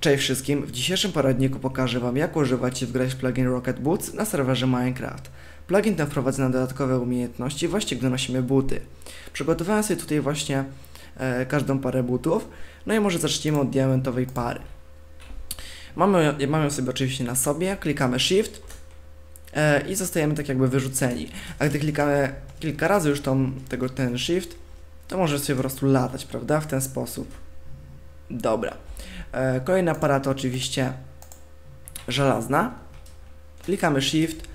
Cześć wszystkim, w dzisiejszym poradniku pokażę Wam jak używać i wgrać plugin Rocket Boots na serwerze Minecraft. Plugin ten wprowadza nam dodatkowe umiejętności właśnie gdy nosimy buty. Przygotowałem sobie tutaj właśnie e, każdą parę butów, no i może zacznijmy od diamentowej pary. Mamy, mamy ją sobie oczywiście na sobie, klikamy Shift e, i zostajemy tak jakby wyrzuceni. A gdy klikamy kilka razy już tą, tego, ten Shift, to może sobie po prostu latać, prawda? W ten sposób. Dobra. E, kolejna para to oczywiście żelazna. Klikamy Shift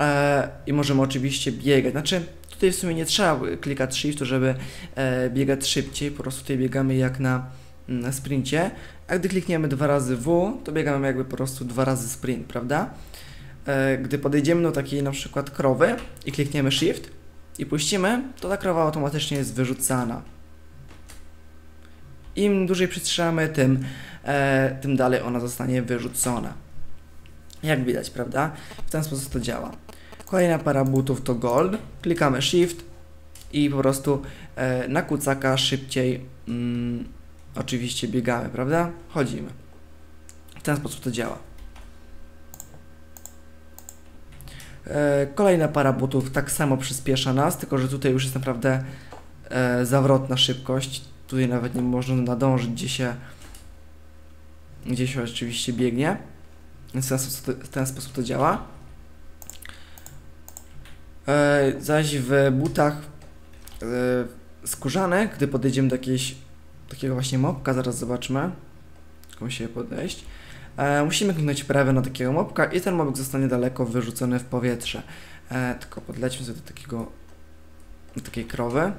e, i możemy oczywiście biegać. Znaczy, tutaj w sumie nie trzeba klikać Shift, żeby e, biegać szybciej, po prostu tutaj biegamy jak na, na sprincie. A gdy klikniemy dwa razy W, to biegamy jakby po prostu dwa razy sprint, prawda? Gdy podejdziemy do takiej na przykład krowy i klikniemy Shift i puścimy, to ta krowa automatycznie jest wyrzucana. Im dłużej przytrzymamy, tym, e, tym dalej ona zostanie wyrzucona. Jak widać, prawda? W ten sposób to działa. Kolejna para butów to gold. Klikamy shift i po prostu e, na kucaka szybciej mm, oczywiście biegamy, prawda? Chodzimy. W ten sposób to działa. E, kolejna para butów tak samo przyspiesza nas, tylko że tutaj już jest naprawdę e, zawrotna szybkość. Tutaj nawet nie można nadążyć, gdzie się, gdzie się oczywiście biegnie. Więc w ten sposób to, ten sposób to działa. E, zaś w butach e, skórzanych, gdy podejdziemy do jakiegoś takiego właśnie mopka, zaraz zobaczmy, jak musimy podejść, e, musimy kliknąć prawe na takiego mopka i ten mopek zostanie daleko wyrzucony w powietrze. E, tylko podlećmy sobie do takiego, do takiej krowy.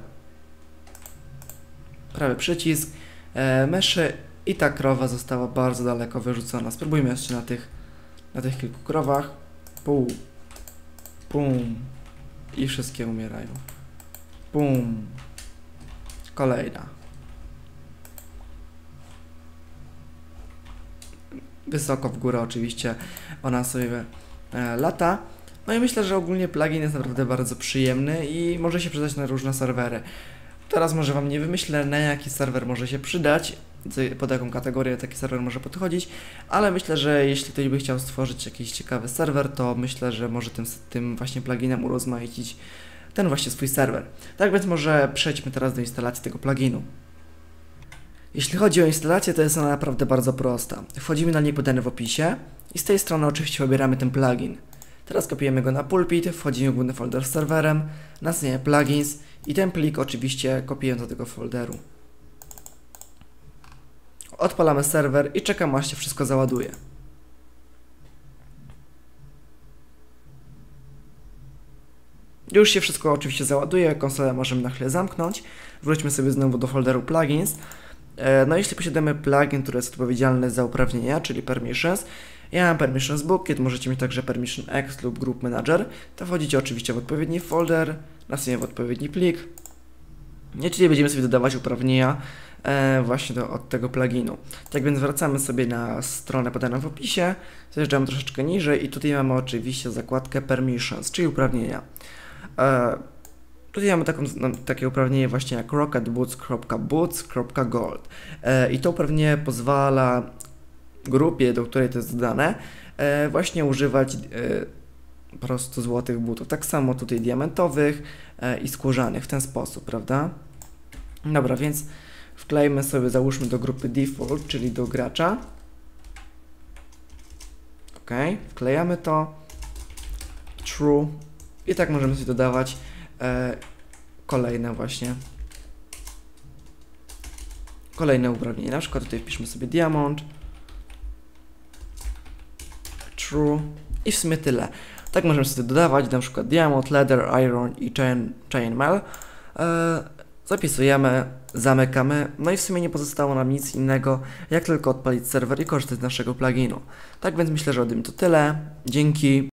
Prawy przycisk, e, myszy i ta krowa została bardzo daleko wyrzucona. Spróbujmy jeszcze na tych, na tych kilku krowach. Pum, pum i wszystkie umierają. Pum. Kolejna. Wysoko w górę oczywiście ona sobie e, lata. No i myślę, że ogólnie plugin jest naprawdę bardzo przyjemny i może się przydać na różne serwery. Teraz może Wam nie wymyślę, na jaki serwer może się przydać, pod jaką kategorię taki serwer może podchodzić, ale myślę, że jeśli ktoś by chciał stworzyć jakiś ciekawy serwer, to myślę, że może tym, tym właśnie pluginem urozmaicić ten właśnie swój serwer. Tak więc może przejdźmy teraz do instalacji tego pluginu. Jeśli chodzi o instalację, to jest ona naprawdę bardzo prosta. Wchodzimy na link podany w opisie i z tej strony oczywiście wybieramy ten plugin. Teraz kopiujemy go na pulpit, wchodzimy w główny folder z serwerem, następnie plugins i ten plik oczywiście kopiujemy do tego folderu. Odpalamy serwer i czekamy aż się wszystko załaduje. Już się wszystko oczywiście załaduje, konsolę możemy na chwilę zamknąć. Wróćmy sobie znowu do folderu plugins. E, no jeśli posiadamy plugin, który jest odpowiedzialny za uprawnienia, czyli permissions, ja mam permissions bucket, możecie mieć także permission x lub group manager, to wchodzicie oczywiście w odpowiedni folder, następnie w odpowiedni plik, nie, czyli będziemy sobie dodawać uprawnienia e, właśnie do, od tego pluginu. Tak więc wracamy sobie na stronę podaną w opisie, zjeżdżamy troszeczkę niżej i tutaj mamy oczywiście zakładkę permissions, czyli uprawnienia. E, tutaj mamy taką, no, takie uprawnienie właśnie jak rocketboots.boots.gold e, i to uprawnienie pozwala grupie, do której to jest dodane, e, właśnie używać e, po prostu złotych butów. Tak samo tutaj diamentowych i skórzanych w ten sposób, prawda? Dobra, więc wklejmy sobie, załóżmy do grupy default, czyli do gracza. Ok, wklejamy to. True. I tak możemy sobie dodawać e, kolejne właśnie kolejne uprawnienia. Na przykład tutaj wpiszmy sobie diamond. True. I w sumie tyle. Tak możemy sobie dodawać na przykład diamond, leather, iron i chain, chainmail. E, zapisujemy, zamykamy, no i w sumie nie pozostało nam nic innego, jak tylko odpalić serwer i korzystać z naszego pluginu. Tak więc myślę, że ode mnie to tyle. Dzięki.